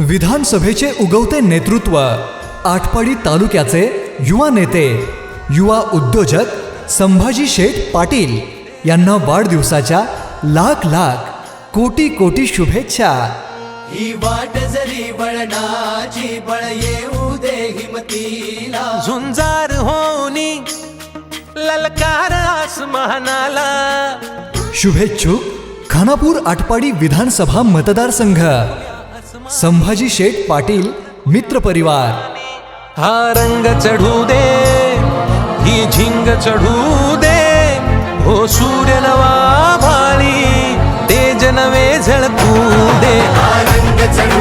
विधानसभेचे उगवते नेतृत्व आटपाडी तालुक्याचे युवा नेते युवा उद्योजक संभाजी शेठ पाटील यांना वाढदिवसाच्या लाख लाख कोटी कोटी शुभेच्छा. ही वाट जरी बळणाची बळ येऊ दे हिमतीला. झुंजार होनी ललकार आसमानाला. शुभेच्छुक खानापूर आटपाडी विधानसभा मतदारसंघ. संभाजी शेठ पाटील मित्र परिवार. हा रंग चढू दे ही झिंग चढू दे. हो सूर्य नवा भाळी तेज नवे झळकू दे. रंग ही झिंग चढू